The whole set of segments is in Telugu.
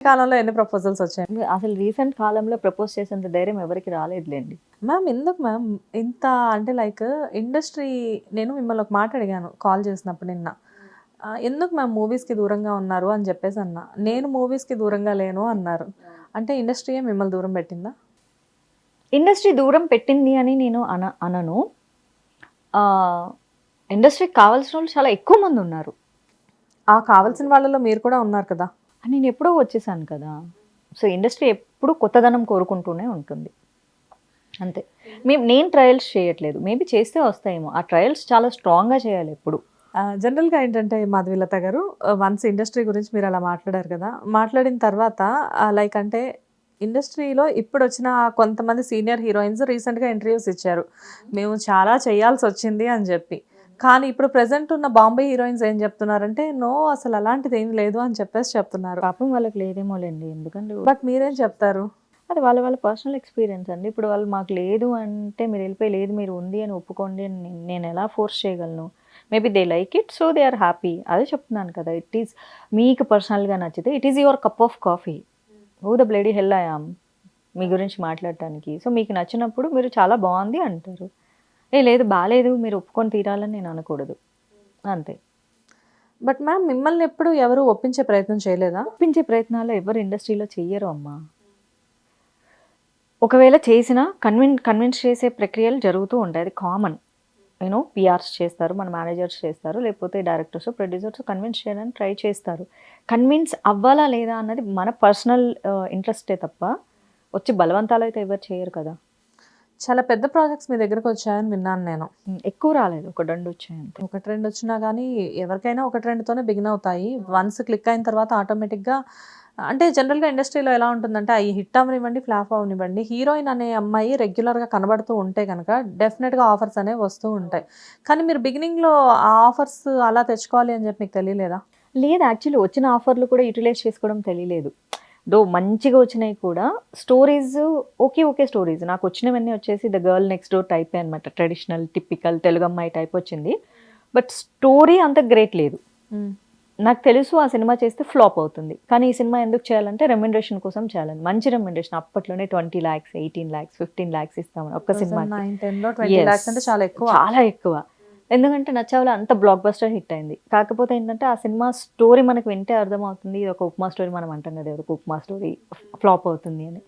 కాలంలో ఎన్ని ప్రపోజల్స్ వచ్చాయి? అసలు రీసెంట్ కాలంలో ప్రపోజ్ చేసేంత ధైర్యం ఎవరికి రాలేదులేండి. మ్యామ్ ఎందుకు మ్యామ్ ఇంత అంటే లైక్ ఇండస్ట్రీ నేను మిమ్మల్ని ఒక మాట అడిగాను కాల్ చేసినప్పుడు నిన్న. ఎందుకు మ్యామ్ మూవీస్కి దూరంగా ఉన్నారు అని చెప్పేసి అన్నా. నేను మూవీస్కి దూరంగా లేను అన్నారు. అంటే ఇండస్ట్రీయే మిమ్మల్ని దూరం పెట్టిందా? ఇండస్ట్రీ దూరం పెట్టింది అని నేను అన అనను. ఇండస్ట్రీకి కావాల్సిన వాళ్ళు చాలా ఎక్కువ మంది ఉన్నారు. ఆ కావాల్సిన వాళ్ళలో మీరు కూడా ఉన్నారు కదా. నేను ఎప్పుడో వచ్చేసాను కదా. సో ఇండస్ట్రీ ఎప్పుడు కొత్తదనం కోరుకుంటూనే ఉంటుంది. అంతే. మేము నేను ట్రయల్స్ చేయట్లేదు. మేబీ చేస్తే వస్తాయేమో. ఆ ట్రయల్స్ చాలా స్ట్రాంగ్గా చేయాలి ఎప్పుడు. జనరల్గా ఏంటంటే మాధవిలత గారు వన్స్ ఇండస్ట్రీ గురించి మీరు అలా మాట్లాడారు కదా. మాట్లాడిన తర్వాత లైక్ అంటే ఇండస్ట్రీలో ఇప్పుడు వచ్చిన కొంతమంది సీనియర్ హీరోయిన్స్ రీసెంట్గా ఇంటర్వ్యూస్ ఇచ్చారు. మేము చాలా చేయాల్సి వచ్చింది అని చెప్పి. కానీ ఇప్పుడు ప్రెసెంట్ ఉన్న బాంబే హీరోయిన్స్ ఏం చెప్తున్నారంటే నో అసలు అలాంటిది ఏం లేదు అని చెప్పేసి చెప్తున్నారు. పాపం వాళ్ళకి లేదేమోలేండి ఎందుకంటే బట్ మీరేం చెప్తారు? అది వాళ్ళ వాళ్ళ పర్సనల్ ఎక్స్పీరియన్స్ అండి. ఇప్పుడు వాళ్ళు మాకు లేదు అంటే మీరు వెళ్ళిపోయి లేదు మీరు ఉంది అని ఒప్పుకోండి అని నేను- ఎలా ఫోర్స్ చేయగలను? Maybe they like it so they are happy అదే చెప్తున్నాను కదా ఇట్ ఈస్ మీకు పర్సనల్గా నచ్చితే it is your cup of coffee who the bloody hell I am మీ గురించి మాట్లాడటానికి. సో మీకు నచ్చినప్పుడు మీరు చాలా బాగుంది అంటారు. ఏ లేదు బాగాలేదు మీరు ఒప్పుకొని తీరాలని నేను అనకూడదు. అంతే. బట్ మ్యామ్ మిమ్మల్ని ఎప్పుడు ఎవరు ఒప్పించే ప్రయత్నం చేయలేదా? ఒప్పించే ప్రయత్నాలు ఎవరు ఇండస్ట్రీలో చెయ్యరు అమ్మా. ఒకవేళ చేసినా కన్విన్ కన్విన్స్ చేసే ప్రక్రియలు జరుగుతూ ఉంటాయి. అది కామన్ యూనో పిఆర్స్ చేస్తారు మన మేనేజర్స్ చేస్తారు లేకపోతే డైరెక్టర్స్ ప్రొడ్యూసర్స్ కన్విన్స్ చేయడానికి ట్రై చేస్తారు. కన్విన్స్ అవ్వాలా లేదా అన్నది మన పర్సనల్ ఇంట్రెస్టే తప్ప వచ్చి బలవంతాలు అయితే ఎవరు చేయరు కదా. చాలా పెద్ద ప్రాజెక్ట్స్ మీ దగ్గరకు వచ్చాయని విన్నాను నేను. ఎక్కువ రాలేదు. ఒక దండు వచ్చాయి అంతే. ఒక ట్రెండ్ వచ్చినా కానీ ఎవరికైనా ఒక ట్రెండ్తోనే బిగిన్ అవుతాయి. వన్స్ క్లిక్ అయిన తర్వాత ఆటోమేటిక్గా అంటే జనరల్గా ఇండస్ట్రీలో ఎలా ఉంటుందంటే అవి హిట్ అవనివ్వండి ఫ్లాప్ అవనివ్వండి హీరోయిన్ అనే అమ్మాయి రెగ్యులర్గా కనబడుతూ ఉంటే కనుక డెఫినెట్గా ఆఫర్స్ అనేవి వస్తూ ఉంటాయి. కానీ మీరు బిగినింగ్లో ఆ ఆఫర్స్ అలా తెచ్చుకోవాలి అని చెప్పి మీకు తెలియలేదా? లేదు యాక్చువల్లీ వచ్చిన ఆఫర్లు కూడా యూటిలైజ్ చేసుకోవడం తెలియలేదు. దో మంచిగా వచ్చినాయి కూడా స్టోరీస్ ఓకే ఓకే స్టోరీస్ నాకు వచ్చినవన్నీ వచ్చేసి the girl next door type అనమాట ట్రెడిషనల్ టిపికల్ తెలుగు అమ్మాయి టైప్ వచ్చింది. బట్ స్టోరీ అంత గ్రేట్ లేదు. నాకు తెలుసు ఆ సినిమా చేస్తే ఫ్లాప్ అవుతుంది. కానీ ఈ సినిమా ఎందుకు చేయాలంటే రెమ్యునరేషన్ కోసం చేయాలని. మంచి రెమ్యునరేషన్ అప్పట్లోనే twenty lakhs eighteen lakhs fifteen lakhs ఇస్తామని ఒక్క సినిమా చాలా ఎక్కువ. చాలా ఎక్కువ. ఎందుకంటే నచ్చావులో అంత బ్లాక్ బస్టర్ హిట్ అయింది. కాకపోతే ఏంటంటే ఆ సినిమా స్టోరీ మనకు వింటే అర్థమవుతుంది ఇది ఒక ఉప్మా స్టోరీ మనం అంటాం కదా ఒక ఉప్మా స్టోరీ ఫ్లాప్ అవుతుంది అని.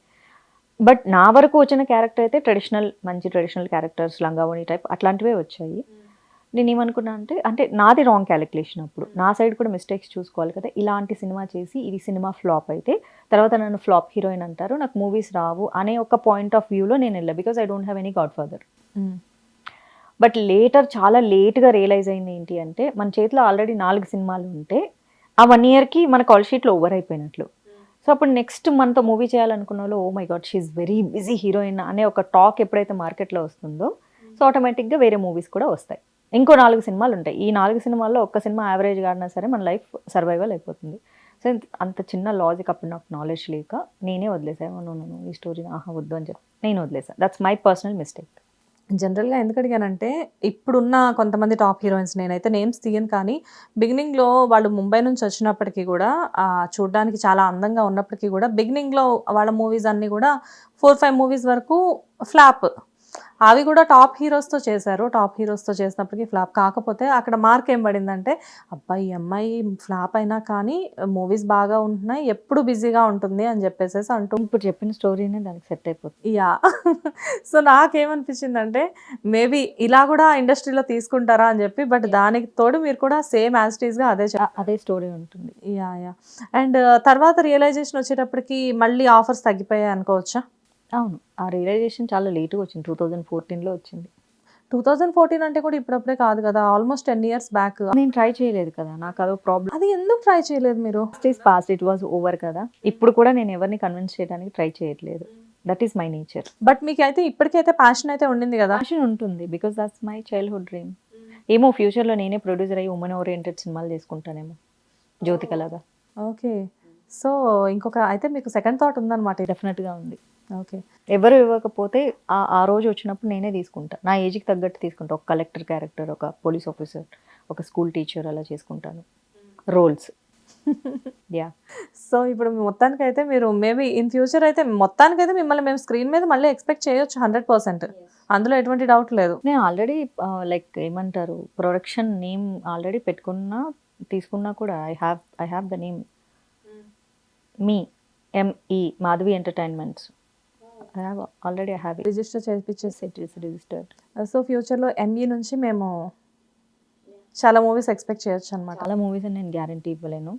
బట్ నా వరకు వచ్చిన క్యారెక్టర్ అయితే ట్రెడిషనల్ మంచి ట్రెడిషనల్ క్యారెక్టర్స్ లంగావోణి టైప్ అట్లాంటివే వచ్చాయి. నేను ఏమనుకున్నా అంటే అంటే నాది రాంగ్ క్యాలిక్యులేషన్ అప్పుడు. నా సైడ్ కూడా మిస్టేక్స్ చూసుకోవాలి కదా ఇలాంటి సినిమా చేసి ఇది సినిమా ఫ్లాప్ అయితే తర్వాత నన్ను ఫ్లాప్ హీరోయిన్ అంటారు నాకు మూవీస్ రావు అనే ఒక పాయింట్ ఆఫ్ వ్యూలో నేను వెళ్ళా because I don't have any godfather but later చాలా లేట్గా రియలైజ్ అయింది ఏంటి అంటే మన చేతిలో ఆల్రెడీ నాలుగు సినిమాలు ఉంటే ఆ వన్ ఇయర్కి మన కాల్ షీట్లో ఓవర్ అయిపోయినట్లు. సో అప్పుడు నెక్స్ట్ మనతో మూవీ చేయాలనుకున్న వాళ్ళు ఓ my god she's very busy heroine అనే ఒక టాక్ ఎప్పుడైతే మార్కెట్లో వస్తుందో సో ఆటోమేటిక్గా వేరే మూవీస్ కూడా వస్తాయి. ఇంకో నాలుగు సినిమాలు ఉంటాయి. ఈ నాలుగు సినిమాల్లో ఒక్క సినిమా యావరేజ్గా ఆడినా సరే మన లైఫ్ సర్వైవల్ అయిపోతుంది. సో అంత చిన్న లాజిక్ అప్పుడు నాకు నాలెడ్జ్ లేక నేనే వదిలేసాను నన్ను ఈ స్టోరీ ఆహా వద్దు అని చెప్పి నేను వదిలేసాను దట్స్ మై పర్సనల్ మిస్టేక్ జనరల్గా ఎందుకు అడిగానంటే ఇప్పుడున్న కొంతమంది టాప్ హీరోయిన్స్ నేనైతే నేమ్స్ తీయను కానీ బిగినింగ్లో వాళ్ళు ముంబై నుంచి వచ్చినప్పటికీ కూడా చూడడానికి చూడ్డానికి చాలా అందంగా ఉన్నప్పటికీ కూడా బిగినింగ్లో వాళ్ళ మూవీస్ అన్నీ కూడా ఫోర్ ఫైవ్ మూవీస్ వరకు ఫ్లాప్. అవి కూడా టాప్ హీరోస్తో చేశారు. టాప్ హీరోస్తో చేసినప్పటికీ ఫ్లాప్. కాకపోతే అక్కడ మార్క్ ఏం పడిందంటే అబ్బాయి అమ్మాయి ఫ్లాప్ అయినా కానీ మూవీస్ బాగా ఉంటున్నాయి ఎప్పుడు బిజీగా ఉంటుంది అని చెప్పేసి అంటూ ఇప్పుడు చెప్పిన స్టోరీనే దానికి సెట్ అయిపోతుంది. యా. సో నాకేమనిపించిందంటే మేబీ ఇలా కూడా ఇండస్ట్రీలో తీసుకుంటారా అని చెప్పి బట్ దానికి తోడు మీరు కూడా సేమ్ యాజ్గా అదే అదే స్టోరీ ఉంటుంది. Yeah yeah. అండ్ తర్వాత రియలైజేషన్ వచ్చేటప్పటికి మళ్ళీ ఆఫర్స్ తగ్గిపోయాయి అనుకోవచ్చా? అవును ఆ రియలైజేషన్ చాలా లేట్గా వచ్చింది టూ థౌజండ్ ఫోర్టీన్లో వచ్చింది. టూ థౌజండ్ ఫోర్టీన్ అంటే కూడా ఇప్పుడప్పుడే కాదు కదా ఆల్మోస్ట్ టెన్ ఇయర్స్ బ్యాక్ నేను ట్రై చేయలేదు కదా నాకు అదో ప్రాబ్లమ్ అది ఎందుకు ట్రై చేయలేదు మీరు? Is past it was over కదా. ఇప్పుడు కూడా నేను ఎవరిని కన్విన్స్ చేయడానికి ట్రై చేయట్లేదు. That is my nature but మీకు అయితే ఇప్పటికైతే ప్యాషన్ అయితే ఉండింది కదా. ప్యాషన్ ఉంటుంది because that's my childhood dream ఏమో ఫ్యూచర్లో నేనే ప్రొడ్యూసర్ అయ్యి ఉమెన్ ఓరియంటెడ్ సినిమాలు చేసుకుంటానేమో జ్యోతికలాగా. ఓకే సో ఇంకొక అయితే మీకు సెకండ్ థాట్ ఉందన్నమాట. డెఫినెట్గా ఉంది. ఓకే. ఎవరు ఇవ్వకపోతే ఆ ఆ రోజు వచ్చినప్పుడు నేనే తీసుకుంటా. నా ఏజ్కి తగ్గట్టు తీసుకుంటా. ఒక కలెక్టర్ క్యారెక్టర్ ఒక పోలీస్ ఆఫీసర్ ఒక స్కూల్ టీచర్ అలా చేసుకుంటాను. రోల్స్. యా సో ఇప్పుడు మొత్తానికైతే మీరు మేబీ ఇన్ ఫ్యూచర్ అయితే మొత్తానికైతే మిమ్మల్ని మేము స్క్రీన్ మీద మళ్ళీ ఎక్స్పెక్ట్ చేయొచ్చు హండ్రెడ్ పర్సెంట్. అందులో ఎటువంటి డౌట్ లేదు. నేను ఆల్రెడీ లైక్ ఏమంటారు ప్రొడక్షన్ నేమ్ ఆల్రెడీ పెట్టుకున్నా తీసుకున్నా కూడా I have I have the name me ME Madhavi entertainments I have already I have register చేయించేసి it is registered so ఫ్యూచర్లో ఎంఈ నుంచి మేము చాలా మూవీస్ ఎక్స్పెక్ట్ చేయొచ్చు అనమాట చాలా మూవీస్ నేను గ్యారంటీ ఇవ్వలేను.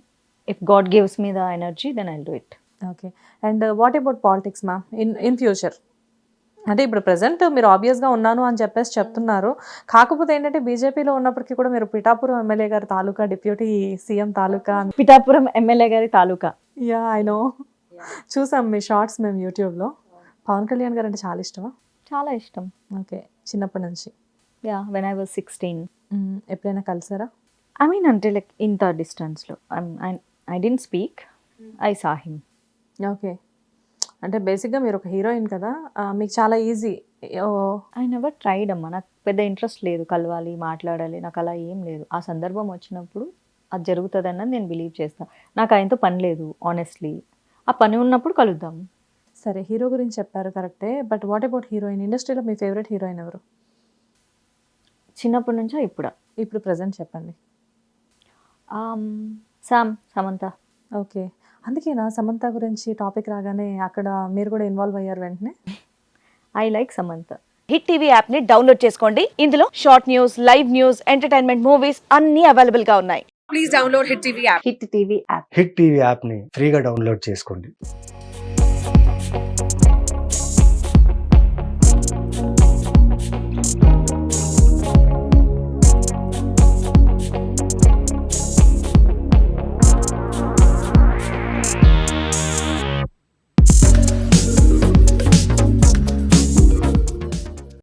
If god gives me the energy then I do it okay and what about politics ma'am in in future అంటే ఇప్పుడు ప్రెసెంట్ మీరు ఆబ్వియస్గా ఉన్నాను అని చెప్పేసి చెప్తున్నారు. కాకపోతే ఏంటంటే బీజేపీలో ఉన్నప్పటికీ కూడా మీరు పిఠాపురం ఎమ్మెల్యే గారి తాలూకా డిప్యూటీ సీఎం తాలూకా పిఠాపురం ఎమ్మెల్యే గారి తాలూకా. యా ఐ నో చూసాం మీ షార్ట్స్ మేము యూట్యూబ్లో పవన్ కళ్యాణ్ గారు అంటే చాలా ఇష్టమా? చాలా ఇష్టం. ఓకే. చిన్నప్పటి నుంచి? Yeah when I was sixteen. ఎప్పుడైనా కలిసారా? ఐ మీన్ అంటే లైక్ ఇంత డిస్టెన్స్లో I didn't speak I saw him okay. అంటే బేసిక్గా మీరు ఒక హీరోయిన్ కదా. మీకు చాలా ఈజీ. ఐ నెవర్ ట్రైడ్ అమ్మా. నాకు పెద్ద ఇంట్రెస్ట్ లేదు కలవాలి మాట్లాడాలి. నాకు అలా ఏం లేదు. ఆ సందర్భం వచ్చినప్పుడు అది జరుగుతుంది అన్నది నేను బిలీవ్ చేస్తాను నాకు ఆయనతో పని లేదు ఆనెస్ట్లీ ఆ పని ఉన్నప్పుడు కలుద్దాం. సరే హీరో గురించి చెప్పారు కరెక్టే బట్ వాట్ అబౌట్ హీరోయిన్? ఇండస్ట్రీలో మీ ఫేవరెట్ హీరోయిన్ ఎవరు? చిన్నప్పటి నుంచా ఇప్పుడు? ఇప్పుడు ప్రజెంట్ చెప్పండి. సామ్ సమంత. ఓకే. అందుకేనా సమంత గురించి టాపిక్ రాగానే అక్కడ మీరు కూడా ఇన్వాల్వ్ అయ్యారు వెంటనే? I like Samantha. Hit TV యాప్ని డౌన్లోడ్ చేసుకోండి. ఇందులో short news live news entertainment movies అన్ని అవైలబుల్గా ఉన్నాయి Hit TV app. Hit TV యాప్ని ఫ్రీగా డౌన్లోడ్ చేసుకోండి.